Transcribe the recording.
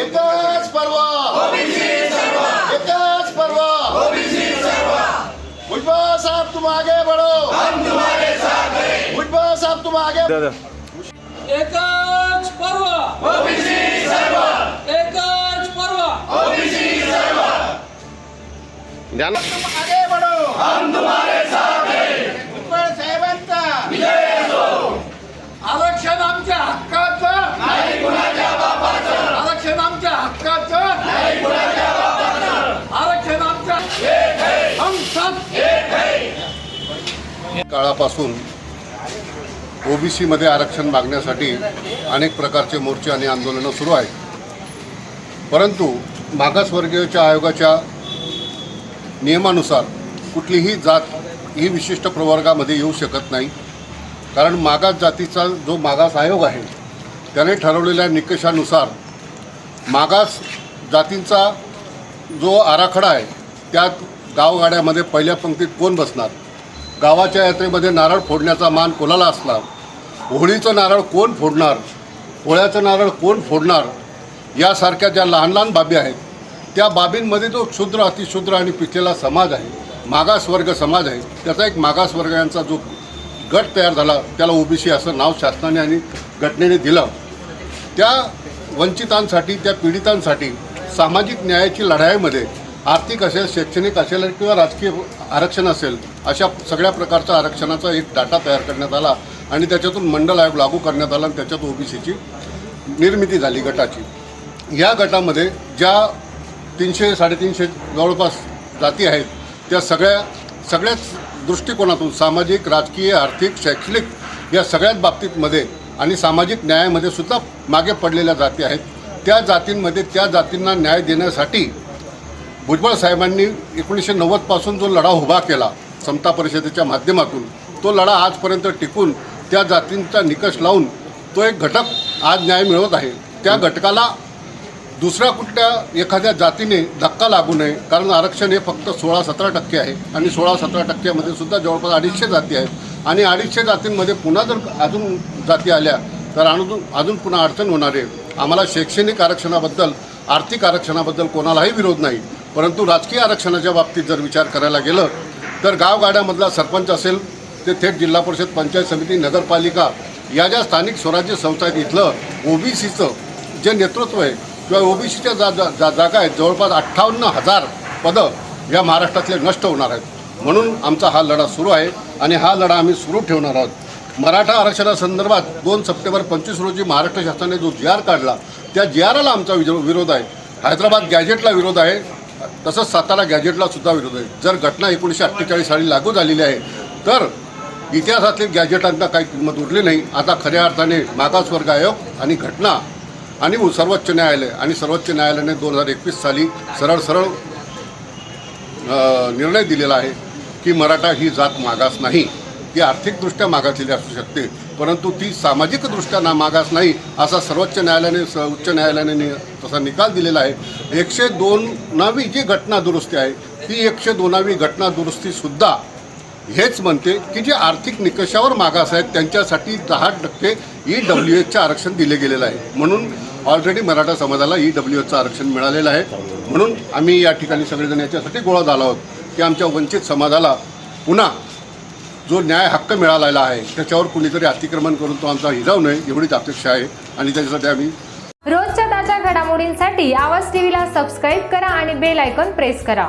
एकच पर्व. एकच पर्व. भुजबल साहब तुम आगे बढ़ो. हम तुम्हारे साथ हैं साहब तुम आगे एकच पर्व. एकच पर्व. आगे बढ़ो. हम तुम्हारे साथ काळापासून ओ बी सीमध्ये आरक्षण मागण्यासाठी अनेक प्रकारचे मोर्चे आणि आंदोलनं सुरू आहेत. परंतु मागासवर्गीयच्या आयोगाच्या नियमानुसार कुठलीही जात ही विशिष्ट प्रवर्गामध्ये येऊ शकत नाही. कारण मागास जातीचा जो मागास आयोग आहे त्याने ठरवलेल्या निकषानुसार मागास जातींचा जो आराखडा आहे त्यात गावगाड्यामध्ये पहिल्या पंक्तीत कोण बसणार? गावाच्या यात्रेमध्ये नारळ फोडण्याचा मान कोणाला असला होळीचं नारळ कोण फोडणार? पोळ्याचं नारळ कोण फोडणार? यासारख्या ज्या लहान लहान बाबी आहेत त्या बाबींमध्ये जो क्षुद्र अतिशूद्र आणि पिचलेला समाज आहे मागासवर्ग समाज आहे. त्याचा एक मागासवर्गांचा जो गट तयार झाला त्याला ओबीसी असं नाव शासनाने आणि घटनेने दिलं. त्या वंचितांसाठी त्या पीडितांसाठी सामाजिक न्यायाची लढाईमध्ये आर्थिक असेल शैक्षणिक असेल किंवा राजकीय आरक्षण असेल अशा सगळ्या प्रकारच्या आरक्षणाचा एक डाटा तयार करण्यात आला आणि त्याच्यातून मंडल आयोग लागू करण्यात आला आणि त्याच्यात ओबीसीची निर्मिती झाली गटाची. या गटामध्ये ज्या तीनशे साडेतीनशे जवळपास जाती आहेत त्या सगळ्या सगळ्याच दृष्टिकोनातून सामाजिक राजकीय आर्थिक शैक्षणिक या सगळ्याच बाबतीतमध्ये आणि सामाजिक न्यायामध्ये सुद्धा मागे पडलेल्या जाती आहेत. त्या जातींमध्ये त्या जातींना न्याय देण्यासाठी भुजबळ साहेबांनी एकोणीसशे नव्वदपासून जो लढा उभा केला समता परिषदेच्या माध्यमातून तो लढा आजपर्यंत टिकून त्या जातींचा निकष लावून तो एक घटक आज न्याय मिळवत आहे. त्या घटकाला दुसऱ्या कुठल्या एखाद्या जातीने धक्का लागू नये कारण आरक्षण हे फक्त सोळा सतरा टक्के आहे आणि सोळा सतरा टक्क्यामध्ये सुद्धा जवळपास अडीचशे जाती आहेत. आणि अडीचशे जातींमध्ये पुन्हा जर अजून जाती आल्या तर अजून अजून पुन्हा अडचण होणार आहे. आम्हाला शैक्षणिक आरक्षणाबद्दल आर्थिक आरक्षणाबद्दल कोणालाही विरोध नाही. परंतु राजकीय आरक्षणाच्या बाबतीत जर विचार करायला गेलं तर गावगाड्यामधला सरपंच असेल ते थेट जिल्हा परिषद पंचायत समिती नगरपालिका या ज्या स्थानिक स्वराज्य संस्था आहेत इथलं ओबीसीचं जे नेतृत्व आहे किंवा ओबीसीच्या जा जा जा- जागा आहेत जवळपास अठ्ठावन्न हजार पदं या महाराष्ट्रातले नष्ट होणार आहेत. म्हणून आमचा हा लढा सुरू आहे आणि हा लढा आम्ही सुरू ठेवणार आहोत. मराठा आरक्षणासंदर्भात दोन सप्टेंबर पंचवीस रोजी महाराष्ट्र शासनाने जो जी आर काढला त्या जी आरला आमचा विरोध आहे. हैदराबाद गॅजेटला विरोध आहे. तसंच सातारा गॅजेटला सुद्धा विरोध आहे. जर घटना एकोणीसशे अठ्ठेचाळीस साली लागू झालेली आहे तर इतिहासातील गॅजेटांना काही किंमत उरली नाही. आता खऱ्या अर्थाने मागासवर्ग आयोग आणि घटना आणि सर्वोच्च न्यायालय आणि सर्वोच्च न्यायालयाने दोन हजार एकवीस साली सरळ सरळ निर्णय दिलेला आहे की मराठा ही जात मागास नाही. ती आर्थिकदृष्ट्या मागासलेली असू शकते. परंतु ती सामाजिकदृष्ट्या ना मागास नाही असा सर्वोच्च न्यायालयाने स उच्च न्यायालयाने नि- तसा निकाल दिलेला आहे. एकशे दोनावी जी घटना दुरुस्ती आहे ती एकशे दोनावी घटना दुरुस्तीसुद्धा हेच म्हणते की जे आर्थिक निकषावर मागास आहेत त्यांच्यासाठी दहा टक्के ई डब्ल्यू एचचं आरक्षण दिले गेलेलं आहे. म्हणून ऑलरेडी मराठा समाजाला ई डब्ल्यू एचचं आरक्षण मिळालेलं आहे. म्हणून आम्ही या ठिकाणी सगळेजण याच्यासाठी गोळा झाला आहोत की आमच्या वंचित समाजाला पुन्हा जो न्याय हक्क मिळालेला आहे त्याच्यावर कुणीतरी अतिक्रमण करून तो आमचा हिराव नये एवढीच अपेक्षा आहे आणि त्याच्यासाठी आम्ही रोजच्या ताज्या घडामोडींसाठी आवाज टीव्हीला सबस्क्राईब करा आणि बेल आयकॉन प्रेस करा.